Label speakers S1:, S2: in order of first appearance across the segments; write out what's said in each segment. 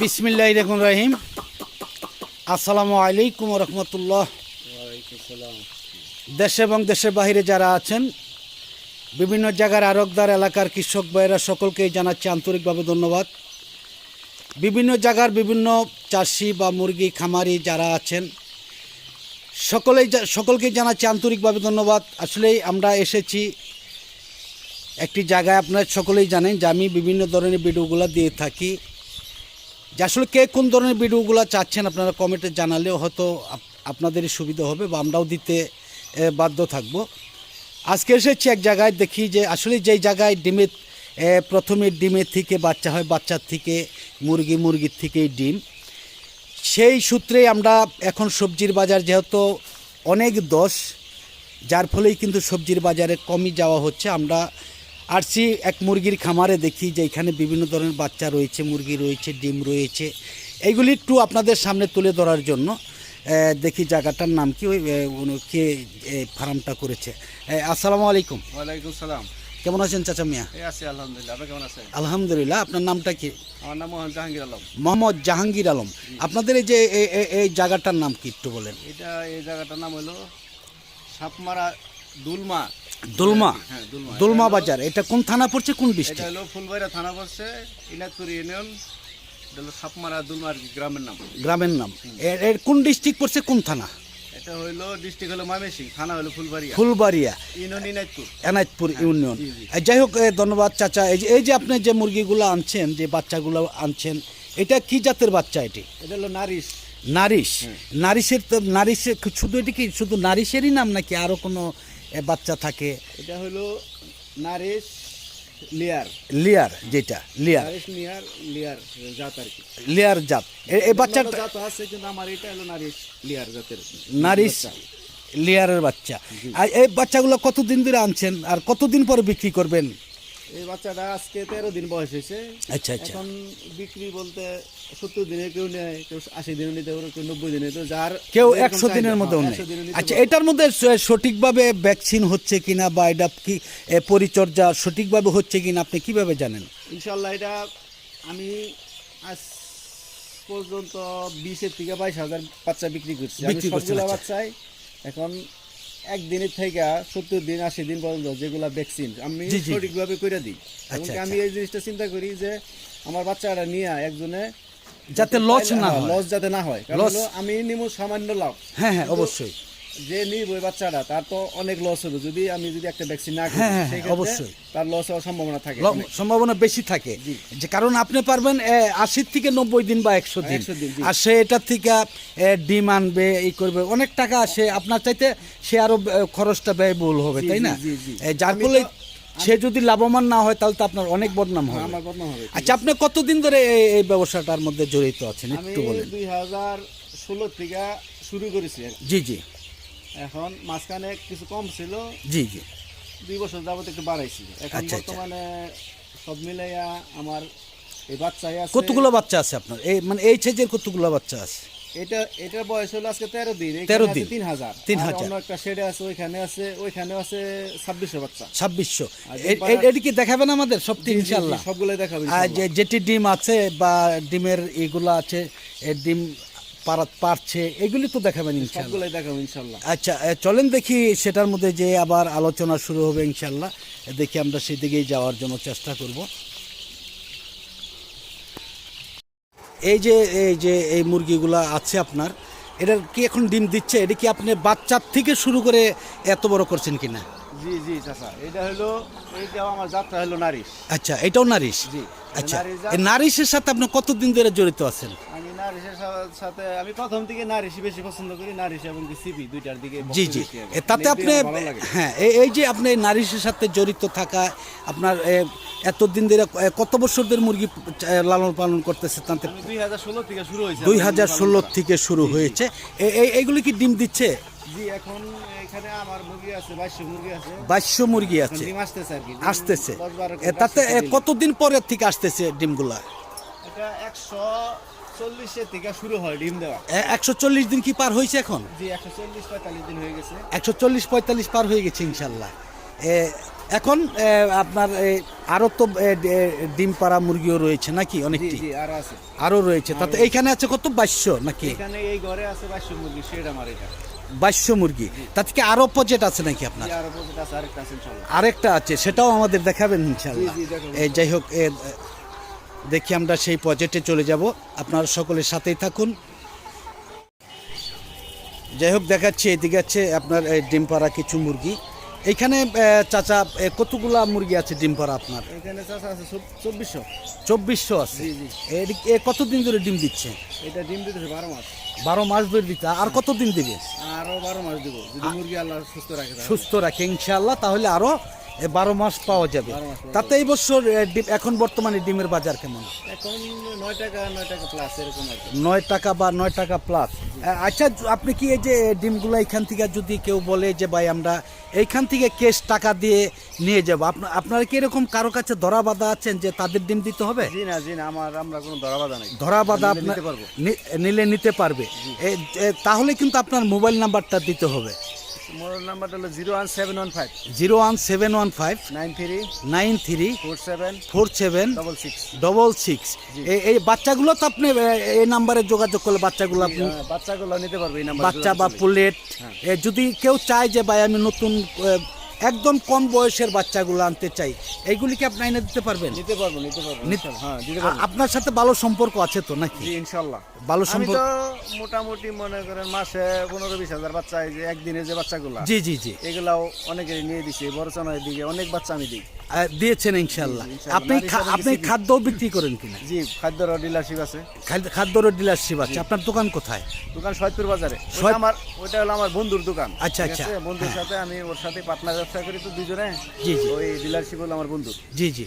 S1: বিসমিল্লাহ রহমান রহিম। আসসালামু আলাইকুম রহমতুল্লাহ। দেশে এবং দেশের বাইরে যারা আছেন, বিভিন্ন জায়গার আরকদার এলাকার কৃষক ভাইয়েরা সকলকেই জানাচ্ছি আন্তরিকভাবে ধন্যবাদ। বিভিন্ন জায়গার বিভিন্ন চাষি বা মুরগি, খামারি যারা আছেন, সকলেই সকলকেই জানাচ্ছি আন্তরিকভাবে ধন্যবাদ। আসলেই আমরা এসেছি একটি জায়গায়, আপনারা সকলেই জানেন যে আমি বিভিন্ন ধরনের ভিডিওগুলো দিয়ে থাকি। যে আসলে কে কোন ধরনের ভিডিওগুলো চাচ্ছেন আপনারা কমেন্টে জানালেও হয়তো আপ- আপনাদেরই সুবিধা হবে বা আমরাও দিতে বাধ্য থাকব। আজকে এসেছি এক জায়গায় দেখি যে আসলে যেই জায়গায় ডিমে এ, প্রথমে ডিমের থেকে বাচ্চা হয় বাচ্চার থেকে মুরগি মুরগির থেকে ডিম। সেই সূত্রে আমরা এখন সবজির বাজার যেহেতু অনেক দশ যার ফলেই কিন্তু সবজির বাজারে কমই যাওয়া হচ্ছে। আমরা আসছি এক মুরগির খামারে দেখি যে এখানে বিভিন্ন ধরনের বাচ্চা রয়েছে মুরগি রয়েছে ডিম রয়েছে। এইগুলি একটু আপনাদের সামনে তুলে ধরার জন্য দেখি জায়গাটার নাম কি ওই কে ফার্মটা করেছে। আসসালামু আলাইকুম।
S2: ওয়ালাইকুম সালাম।
S1: কেমন আছেন চাচা মিয়া?
S2: আছি আলহামদুলিল্লাহ। আপনি কেমন আছেন?
S1: আলহামদুলিল্লাহ আপনার নামটা কি?
S2: আমার নাম মোহন জাহাঙ্গীর আলম।
S1: মোহাম্মদ জাহাঙ্গীর আলম। আপনাদের এই যে এই জায়গাটার নাম কি একটু বলেন।
S2: এটা এই জায়গাটার নাম হলো সাপমারা দুলমা।
S1: দোলমা?
S2: হ্যাঁ দুলমা।
S1: দোলমা বাজার এটা কোন থানা পড়ছে কোন
S2: এটা হলো ফুলবাইরা থানা পড়ছে ইনাদপুর ইউনিয়ন হলো সাপমারা দুলমার গ্রামের নাম।
S1: গ্রামের নাম। এর কোন ডিস্ট্রিক্ট পড়ছে কোন থানা?
S2: এটা হইল ডিস্ট্রিক্ট হলো ময়মনসিং থানা হলো Phulbaria.
S1: Phulbaria.
S2: Union
S1: Enayetpur union.
S2: জি, জি।
S1: যাই হোক ধন্যবাদ চাচা। এই যে এই যে আপনি যে মুরগিগুলো আনছেন যে বাচ্চাগুলো আনছেন এটা কি জাতের বাচ্চা এটি?
S2: এটা হলো নারিশ।
S1: নারিশ। নারিশের তো নারিশের শুধু এটি কি শুধু নারিশেরই নাম নাকি আরও কোনো বাচ্চা থাকে।
S2: এটা হলো নারিশ লিয়ার।
S1: লিয়ার যেটা লিয়ার।
S2: নারিশ লিয়ার লিয়ার জাত আর কি।
S1: লিয়ার জাত। এ- এই বাচ্চাটা
S2: জাত আছে কিন্তু আমার এটা হলো নারিশ লিয়ার জাতের
S1: নারিশ লেয়ারের বাচ্চা। আর এই বাচ্চাগুলো কতদিন ধরে আনছেন? আর কতদিন পরে বিক্রি করবেন?
S2: এই বাচ্চাটা আজকে তেরো দিন বয়স হয়েছে।
S1: আচ্ছা আচ্ছা।
S2: এখন বিক্রি বলতে সত্তর দিনে কেউ নেয় কেউ আশি দিনে নিতে পারে কেউ নব্বই দিনে। তো যার
S1: কেউ একশো দিনের মধ্যেও
S2: হ্যাঁ,
S1: নেই
S2: 100 দিনে নিতে
S1: আচ্ছা এটার মধ্যে সঠিকভাবে ভ্যাকসিন হচ্ছে কিনা বা এটা কি পরিচর্যা সঠিকভাবে হচ্ছে কিনা আপনি কীভাবে জানেন?
S2: ইনশাল্লাহ এটা আমি আজ পর্যন্ত বিশের থেকে বাইশ হাজার বাচ্চা বিক্রি করছি।
S1: বিক্রি
S2: সবগুলা
S1: আচ্ছা।
S2: এখন একদিনের থেকে সত্তর দিন আশি দিন পর্যন্ত যেগুলা ভ্যাকসিন আমি। সঠিকভাবে করে দিই।
S1: আচ্ছা,
S2: এমনকি আমি এই জিনিসটা চিন্তা করি যে আমার বাচ্চাটা নিয়ে একজনে
S1: যাতে লস না হয়
S2: লস যাতে না হয়। কারণ আমি নিমু সামান্য লাভ
S1: হ্যাঁ হ্যাঁ অবশ্যই।
S2: যে নিব ওই বাচ্চাটা তার তো অনেক লস হবে। যদি আমি যদি একটা ভ্যাকসিন না করি
S1: হ্যাঁ, হ্যাঁ, অবশ্যই।
S2: তার লস হওয়ার সম্ভাবনা থাকে।
S1: সম্ভাবনা বেশি থাকে। যে কারণ আপনি পারবেন আশি থেকে নব্বই দিন বা একশো দিন।
S2: 100 দিন, জি।
S1: আর সে এটার থেকে ডিম আনবে এই করবে। অনেক টাকা আসে আপনার চাইতে সে আরও খরচটা ব্যয়বহুল হবে তাই না? যার ফলে সে যদি লাভবান না হয় তাহলে তো আপনার অনেক বদনাম হবে।
S2: আমার বদনাম হবে।
S1: আচ্ছা আপনি কতদিন ধরে এই- ব্যবসাটার মধ্যে জড়িত আছেন? একটু বলেন।
S2: দুই হাজার ষোলো থেকে শুরু করেছি
S1: জি জি।
S2: এখন মাঝখানে কিছু কম ছিল।
S1: জি জি।
S2: দুই বছর যাবত একটু বাড়াইছি। এখন
S1: আচ্ছা, আচ্ছা।
S2: বর্তমানে সব মিলাইয়া আমার এই বাচ্চাই আছে।
S1: কতগুলো বাচ্চা আছে আপনার? এই মানে এই সাইজের কতগুলো বাচ্চা আছে?
S2: এটা এটার বয়স হলো আজকে তেরো দিন।
S1: 13
S2: এখানে আছে
S1: দিন।
S2: তিন হাজার।
S1: তিন হাজার।
S2: অন্য একটা শেডে আছে ওইখানে আছে ওইখানে আছে ছাব্বিশশো বাচ্চা।
S1: ছাব্বিশশো। এটি কি দেখাবেন আমাদের? সবটি ইনশাল্লাহ
S2: সবগুলোই দেখাবেন
S1: যে যেটি ডিম আছে বা ডিমের এগুলো আছে ডিম পারছে এগুলি তো দেখাবেন ইনশাল্লাহ।
S2: দেখাবো ইনশাল্লাহ।
S1: আচ্ছা চলেন দেখি সেটার মধ্যে যে আবার আলোচনা শুরু হবে ইনশাল্লাহ। দেখি আমরা সেদিকেই যাওয়ার জন্য চেষ্টা করব। এই যে এই যে এই মুরগিগুলা আছে আপনার এটার কি এখন ডিম দিচ্ছে? এটা কি আপনি বাচ্চার থেকে শুরু করে এত বড় করছেন কিনা?
S2: জি জি চাচা। এটা হলো এইটাও আমার যাত্রা হলো নারিশ।
S1: আচ্ছা এটাও নারিশ?
S2: জি
S1: আচ্ছা নারিশের সাথে আপনি কতদিন ধরে জড়িত আছেন?
S2: নারিশের সাথে আমি প্রথম থেকে নারিশই বেশি পছন্দ করি নারিশ এবং কি সিপি দুইটার দিকে
S1: জি জি। তাতে
S2: মানে
S1: আপনি। হ্যাঁ এই- যে আপনি নারিশের সাথে জড়িত থাকা আপনার এতদিন ধরে কত বছর ধরে মুরগি লালন পালন করতেছে তাতে?
S2: দুই হাজার ষোলো থেকে শুরু হয়েছে
S1: এইগুলি কি ডিম দিচ্ছে?
S2: জি এখন এখানে আমার মুরগি আছে বাইশশো মুরগি আছে।
S1: বাইশশো মুরগি আছে।
S2: আসতেছে
S1: তাতে। কতদিন পরের থেকে আসতেছে ডিমগুলা?
S2: এটা একশো চল্লিশের থেকে শুরু হয় ডিম দেওয়া।
S1: একশো চল্লিশ দিন কি পার হয়েছে এখন?
S2: জি একশো চল্লিশ পঁয়তাল্লিশ দিন হয়ে গেছে।
S1: একশো চল্লিশ পঁয়তাল্লিশ পার হয়ে গেছে ইনশাল্লাহ। এখন আপনার এ, আরও তো ডিম পাড়া মুরগিও রয়েছে নাকি
S2: জি
S1: অনেকটি?
S2: জি
S1: আরও রয়েছে। তাতে এইখানে আছে কত? বাইশশো নাকি?
S2: এখানে এই ঘরে আছে বাইশশো মুরগি সেটা আমার এটা।
S1: বাইশশো মুরগি। তাতে কি আরও প্রজেক্ট আছে নাকি আপনার?
S2: আরেকটা আছে
S1: সেটাও আমাদের দেখাবেন ইনশাল্লাহ। যাই হোক দেখি আমরা সেই প্রজেক্টে চলে যাব। আপনারা সকলের সাথেই থাকুন। যাই হোক দেখাচ্ছি এদিকে আছে আপনার এই ডিম পাড়া কিছু মুরগি। এইখানে চাচা কতগুলা মুরগি আছে ডিম পাড়া আপনার?
S2: এখানে চাষা আছে চব্বিশশো।
S1: চব্বিশশো আছে? এ কতদিন ধরে ডিম দিচ্ছে?
S2: এটা ডিম দিতেছে বারো মাস।
S1: বারো মাস ধরে দিচ্ছে। আর কতদিন দিবে?
S2: আরও বারো মাস দিব। যদি মুরগি আল্লাহ সুস্থ রাখে
S1: সুস্থ রাখে ইনশাআল্লাহ। তাহলে আরও বারো মাস পাওয়া যাবে।
S2: 12 মাস পাওয়া
S1: তাতে এই বছর এখন বর্তমানে ডিমের বাজার কেমন?
S2: এখন নয় টাকা নয় টাকা প্লাস এরকম
S1: নয় টাকা বা নয় টাকা প্লাস আচ্ছা আপনি কি এই যে ডিমগুলো এখান থেকে যদি কেউ বলে যে ভাই আমরা এইখান থেকে কেশ টাকা দিয়ে নিয়ে যাব। আপনার আপনারা কি এরকম কারও কাছে ধরা বাঁধা আছেন যে তাদের ডিম দিতে হবে?
S2: জি না জি না আমার আমরা কোনো ধরা বাধা নেই।
S1: ধরা বাঁধা
S2: নিলে নিতে পারব।
S1: নিলে নিতে পারবে। এ- এ, তাহলে কিন্তু আপনার মোবাইল নাম্বারটা দিতে হবে।
S2: মোবাইল নাম্বারটা হলো zero one seven one five.
S1: Zero one seven one five
S2: nine three
S1: nine three
S2: four seven
S1: four seven
S2: double six.
S1: Double six. এই বাচ্চাগুলো তো আপনি এই নাম্বারে যোগাযোগ করলে বাচ্চাগুলো আপনি
S2: বাচ্চাগুলো নিতে পারবে এই নাম্বার
S1: বাচ্চা বা পুলেট। এ, যদি কেউ চায় যে ভাই আমি নতুন একদম কম বয়সের বাচ্চাগুলো আনতে চাই। এইগুলি কি আপনি এনে দিতে পারবেন?
S2: নিতে পারব নিতে পারব
S1: নিতে-
S2: হ্যাঁ দিতে পারব।
S1: আপনার সাথে ভালো সম্পর্ক আছে তো নাকি?
S2: জি ইনশাআল্লাহ
S1: ভালো
S2: আমি
S1: সম্পর্ক
S2: তো মোটামুটি মনে করেন মাসে পনেরো বিশ হাজার বাচ্চা এই যে একদিনে যে বাচ্চাগুলো
S1: জি জি জি।
S2: এগুলাও অনেকেরই নিয়ে দিছে বড় দিকে অনেক বাচ্চা আমি দিই।
S1: দিয়েছেন ইনশাল্লাহ আপনি আপনি খাদ্য বিক্রি করেন কিনা?
S2: জি খাদ্য ডিলারশিপ আছে।
S1: খাদ্য- খাদ্যর ডিলারশিপ আছে। আপনার দোকান কোথায়?
S2: দোকান সৈয়দপুর বাজারে। আমার ওইটা হলো আমার বন্ধুর দোকান।
S1: আচ্ছা, আচ্ছা।
S2: বন্ধুর সাথে আমি ওর সাথে পার্টনার ব্যবসা করি তো দুজনে।
S1: জি, জি।
S2: ওই ডিলারশিপ হলো আমার বন্ধু
S1: জি জি।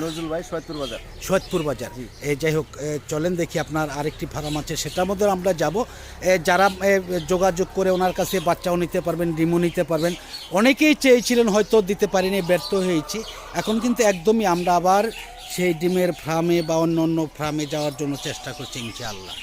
S2: নজরুল ভাই সৈয়দপুর বাজার।
S1: সৈয়দপুর বাজার। এই যাই হোক চলেন দেখি আপনার আরেকটি ফার্ম আছে সেটার মধ্যে আমরা যাব। যারা যোগাযোগ করে ওনার কাছে বাচ্চাও নিতে পারবেন ডিমও নিতে পারবেন। অনেকেই চেয়েছিলেন হয়তো দিতে পারিনি ব্যর্থ হয়েছি। এখন কিন্তু একদমই আমরা আবার সেই ডিমের ফার্মে বা অন্য অন্য ফার্মে যাওয়ার জন্য চেষ্টা করছি ইনশাআল্লাহ।